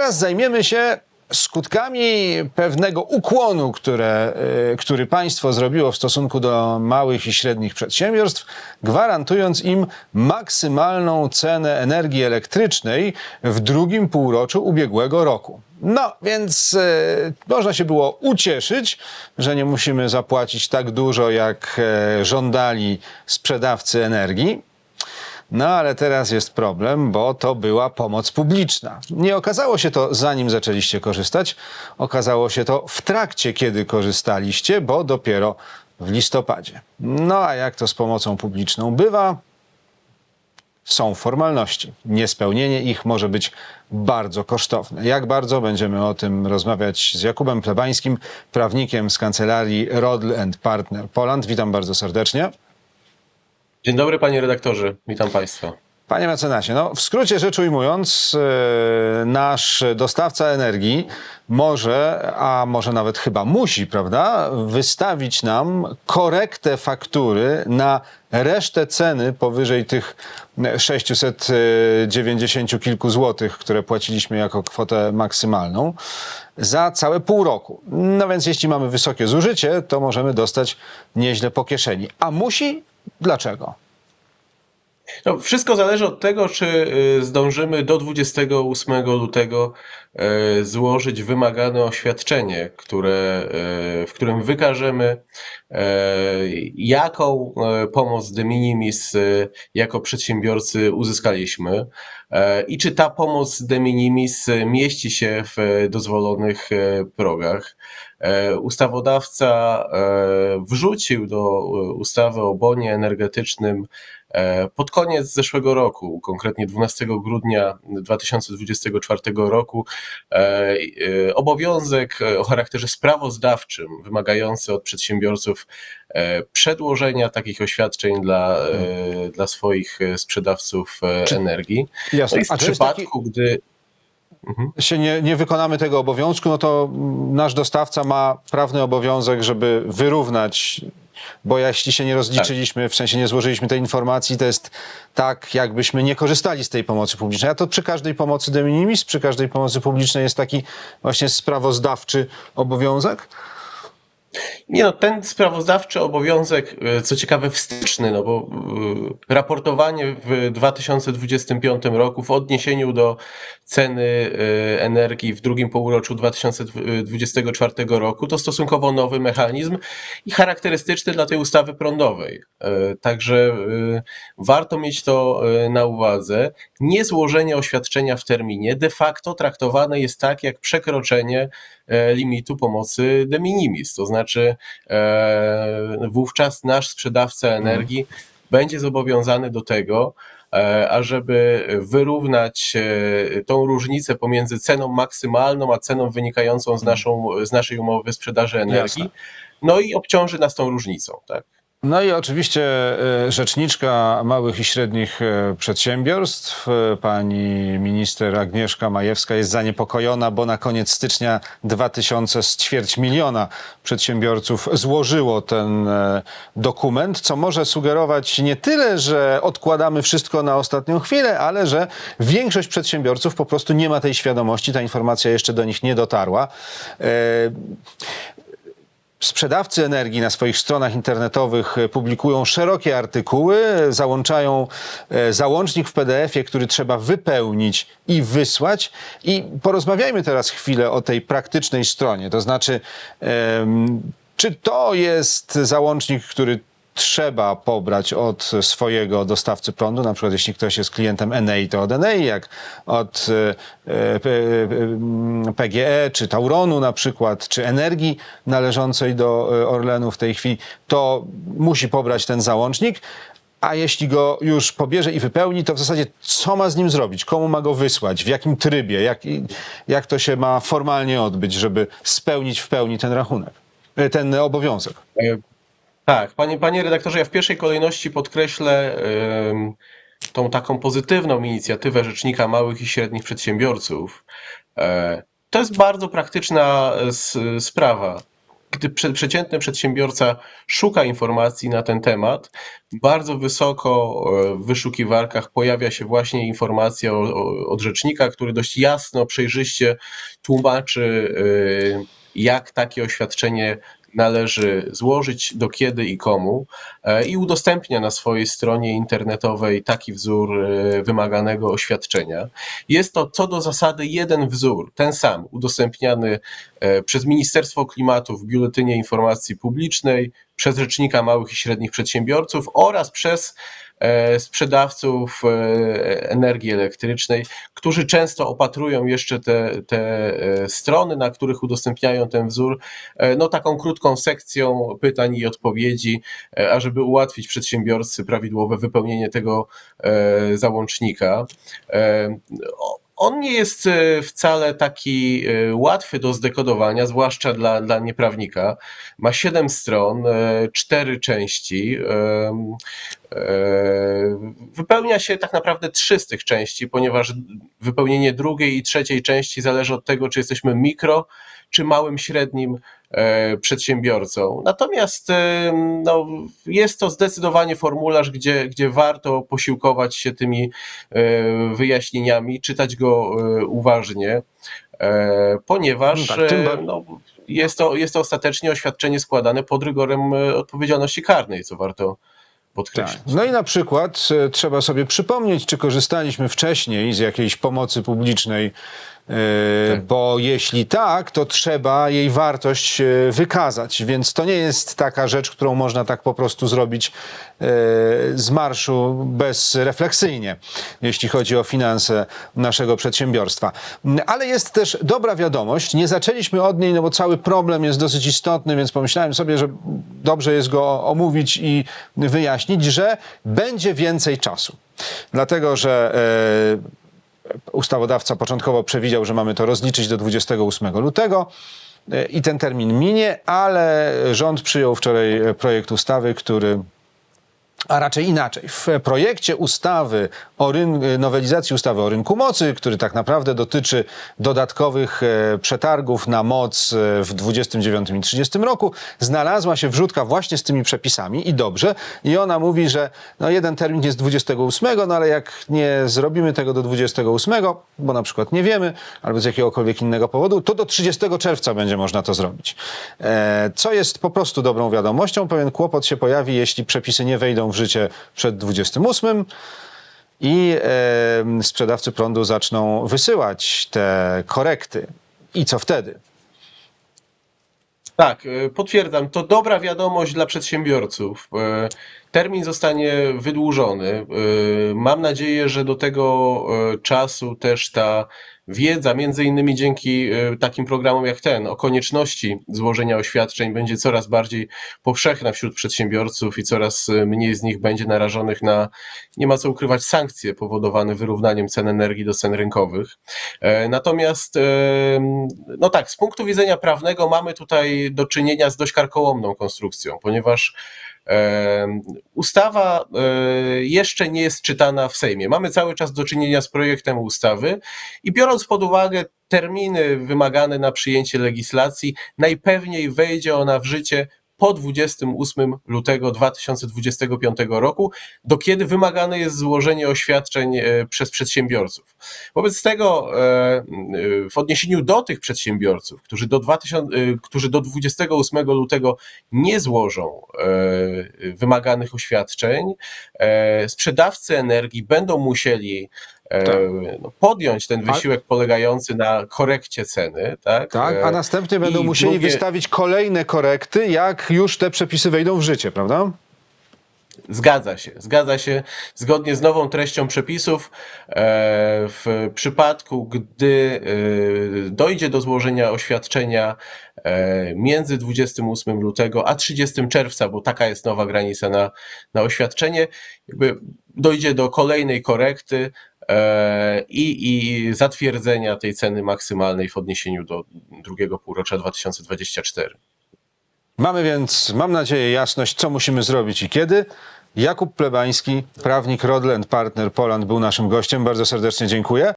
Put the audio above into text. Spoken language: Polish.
teraz zajmiemy się skutkami pewnego ukłonu, które, y, który państwo zrobiło w stosunku do małych i średnich przedsiębiorstw, gwarantując im maksymalną cenę energii elektrycznej w drugim półroczu ubiegłego roku. No, więc y, można się było ucieszyć, że nie musimy zapłacić tak dużo, jak e, żądali sprzedawcy energii. No ale teraz jest problem, bo to była pomoc publiczna. Nie okazało się to zanim zaczęliście korzystać, okazało się to w trakcie, kiedy korzystaliście, bo dopiero w listopadzie. No a jak to z pomocą publiczną bywa? Są formalności. Niespełnienie ich może być bardzo kosztowne. Jak bardzo będziemy o tym rozmawiać z Jakubem Plebańskim, prawnikiem z kancelarii Rodl Partner Poland. Witam bardzo serdecznie. Dzień dobry panie redaktorze, witam państwa. Panie mecenasie, no w skrócie rzecz ujmując, e, nasz dostawca energii może, a może nawet chyba musi, prawda, wystawić nam korektę faktury na resztę ceny powyżej tych 690 kilku złotych, które płaciliśmy jako kwotę maksymalną za całe pół roku. No więc jeśli mamy wysokie zużycie, to możemy dostać nieźle po kieszeni. A musi? Dlaczego? No, wszystko zależy od tego, czy y, zdążymy do 28 lutego złożyć wymagane oświadczenie, które, y, w którym wykażemy, jaką pomoc de minimis jako przedsiębiorcy uzyskaliśmy i czy ta pomoc de minimis mieści się w dozwolonych progach. Ustawodawca wrzucił do ustawy o bonie energetycznym pod koniec zeszłego roku, konkretnie 12 grudnia 2024 roku, obowiązek o charakterze sprawozdawczym, wymagający od przedsiębiorców przedłożenia takich oświadczeń dla, dla swoich sprzedawców energii. Jasne. No i w A czy jest taki- przypadku, gdy się nie, nie wykonamy tego obowiązku, no to nasz dostawca ma prawny obowiązek, żeby wyrównać, bo jeśli się nie rozliczyliśmy, w sensie nie złożyliśmy tej informacji, to jest tak, jakbyśmy nie korzystali z tej pomocy publicznej. A to przy każdej pomocy de minimis, przy każdej pomocy publicznej jest taki właśnie sprawozdawczy obowiązek? Nie no, ten sprawozdawczy obowiązek, e, co ciekawe, wsteczny, no bo y, raportowanie w 2025 roku w odniesieniu do ceny y, energii w drugim półroczu 2024 roku to stosunkowo nowy mechanizm i charakterystyczny dla tej ustawy prądowej. E, Także warto mieć to na uwadze. Niezłożenie oświadczenia w terminie de facto traktowane jest tak jak przekroczenie e, limitu pomocy de minimis, to znaczy e, wówczas nasz sprzedawca energii będzie zobowiązany do tego, e, ażeby wyrównać e, tą różnicę pomiędzy ceną maksymalną a ceną wynikającą z, naszą, z naszej umowy sprzedaży energii. Jasne. No i obciąży nas tą różnicą, tak? No i oczywiście e, rzeczniczka małych i średnich e, przedsiębiorstw, e, pani minister Agnieszka Majewska jest zaniepokojona, bo na koniec stycznia 2000 z ćwierć miliona przedsiębiorców złożyło ten dokument, co może sugerować nie tyle, że odkładamy wszystko na ostatnią chwilę, ale że większość przedsiębiorców po prostu nie ma tej świadomości, ta informacja jeszcze do nich nie dotarła. Sprzedawcy energii na swoich stronach internetowych e, publikują szerokie artykuły, załączają e, załącznik w PDF-ie, który trzeba wypełnić i wysłać. I porozmawiajmy teraz chwilę o tej praktycznej stronie. To znaczy, czy to jest załącznik, który trzeba pobrać od swojego dostawcy prądu, na przykład jeśli ktoś jest klientem Enei, to od Enei, jak od e, e, e, PGE, czy Tauronu na przykład, czy energii należącej do e, Orlenu w tej chwili, to musi pobrać ten załącznik. A jeśli go już pobierze i wypełni, to w zasadzie co ma z nim zrobić? Komu ma go wysłać? W jakim trybie? Jak, jak to się ma formalnie odbyć, żeby spełnić w pełni ten rachunek, e, ten obowiązek? Tak, panie, panie redaktorze, ja w pierwszej kolejności podkreślę tą taką pozytywną inicjatywę Rzecznika Małych i Średnich Przedsiębiorców. E, To jest bardzo praktyczna e, sprawa. gdy prze, przeciętny przedsiębiorca szuka informacji na ten temat, bardzo wysoko e, w wyszukiwarkach pojawia się właśnie informacja od rzecznika, który dość jasno, przejrzyście tłumaczy, jak takie oświadczenie należy złożyć, do kiedy i komu, e, i udostępnia na swojej stronie internetowej taki wzór e, wymaganego oświadczenia. Jest to co do zasady jeden wzór, ten sam, udostępniany e, przez Ministerstwo Klimatu w Biuletynie Informacji Publicznej, przez Rzecznika Małych i Średnich Przedsiębiorców oraz przez sprzedawców e, energii elektrycznej, którzy często opatrują jeszcze te, te e, strony, na których udostępniają ten wzór, e, no taką krótką sekcją pytań i odpowiedzi, e, ażeby ułatwić przedsiębiorcy prawidłowe wypełnienie tego e, załącznika. E, On nie jest e, wcale taki e, łatwy do zdekodowania, zwłaszcza dla, dla nieprawnika. Ma siedem stron, e, cztery części. Wypełnia się tak naprawdę trzy z tych części, ponieważ wypełnienie drugiej i trzeciej części zależy od tego, czy jesteśmy mikro, czy małym, średnim e, przedsiębiorcą. Natomiast e, no, jest to zdecydowanie formularz, gdzie, gdzie warto posiłkować się tymi e, wyjaśnieniami, czytać go uważnie, ponieważ No tak, no, jest, to, jest to ostatecznie oświadczenie składane pod rygorem odpowiedzialności karnej, co warto podkreślić. No i na przykład e, trzeba sobie przypomnieć, czy korzystaliśmy wcześniej z jakiejś pomocy publicznej, e, Tak. bo jeśli tak, to trzeba jej wartość e, wykazać, więc to nie jest taka rzecz, którą można tak po prostu zrobić z marszu bezrefleksyjnie, jeśli chodzi o finanse naszego przedsiębiorstwa. Ale jest też dobra wiadomość, nie zaczęliśmy od niej, no bo cały problem jest dosyć istotny, więc pomyślałem sobie, że dobrze jest go omówić i wyjaśnić, że będzie więcej czasu. Dlatego, że e, ustawodawca początkowo przewidział, że mamy to rozliczyć do 28 lutego e, i ten termin minie, ale rząd przyjął wczoraj projekt ustawy, który a raczej inaczej. W projekcie ustawy o ryn- nowelizacji ustawy o rynku mocy, który tak naprawdę dotyczy dodatkowych e, przetargów na moc e, w 29 i 30 roku, znalazła się wrzutka właśnie z tymi przepisami i dobrze. I ona mówi, że no jeden termin jest 28, no ale jak nie zrobimy tego do 28, bo na przykład nie wiemy, albo z jakiegokolwiek innego powodu, to do 30 czerwca będzie można to zrobić. E, Co jest po prostu dobrą wiadomością. Pewien kłopot się pojawi, jeśli przepisy nie wejdą w życie przed 28 i e, sprzedawcy prądu zaczną wysyłać te korekty. I co wtedy? Tak, e, potwierdzam. To dobra wiadomość dla przedsiębiorców. Termin zostanie wydłużony. E, Mam nadzieję, że do tego e, czasu też ta wiedza, między innymi dzięki e, takim programom jak ten, o konieczności złożenia oświadczeń, będzie coraz bardziej powszechna wśród przedsiębiorców i coraz mniej z nich będzie narażonych na, nie ma co ukrywać, sankcje powodowane wyrównaniem cen energii do cen rynkowych. E, Natomiast, no tak, z punktu widzenia prawnego mamy tutaj do czynienia z dość karkołomną konstrukcją, ponieważ ustawa e, jeszcze nie jest czytana w Sejmie. Mamy cały czas do czynienia z projektem ustawy i biorąc pod uwagę terminy wymagane na przyjęcie legislacji, najpewniej wejdzie ona w życie po 28 lutego 2025 roku, do kiedy wymagane jest złożenie oświadczeń e, przez przedsiębiorców. Wobec tego e, e, w odniesieniu do tych przedsiębiorców, którzy do, 2000, e, którzy do 28 lutego nie złożą wymaganych oświadczeń, sprzedawcy energii będą musieli Tak. no, podjąć ten wysiłek polegający na korekcie ceny. Tak, Tak? A E, następnie będą i musieli drugie- wystawić kolejne korekty, jak już te przepisy wejdą w życie, prawda? Zgadza się, zgadza się. Zgodnie z nową treścią przepisów, e, w przypadku, gdy e, dojdzie do złożenia oświadczenia e, między 28 lutego a 30 czerwca, bo taka jest nowa granica na, na oświadczenie, jakby dojdzie do kolejnej korekty e, i, i zatwierdzenia tej ceny maksymalnej w odniesieniu do drugiego półrocza 2024. Mamy więc, mam nadzieję, jasność, co musimy zrobić i kiedy. Jakub Plebański, prawnik Rodland Partner Poland był naszym gościem. Bardzo serdecznie dziękuję.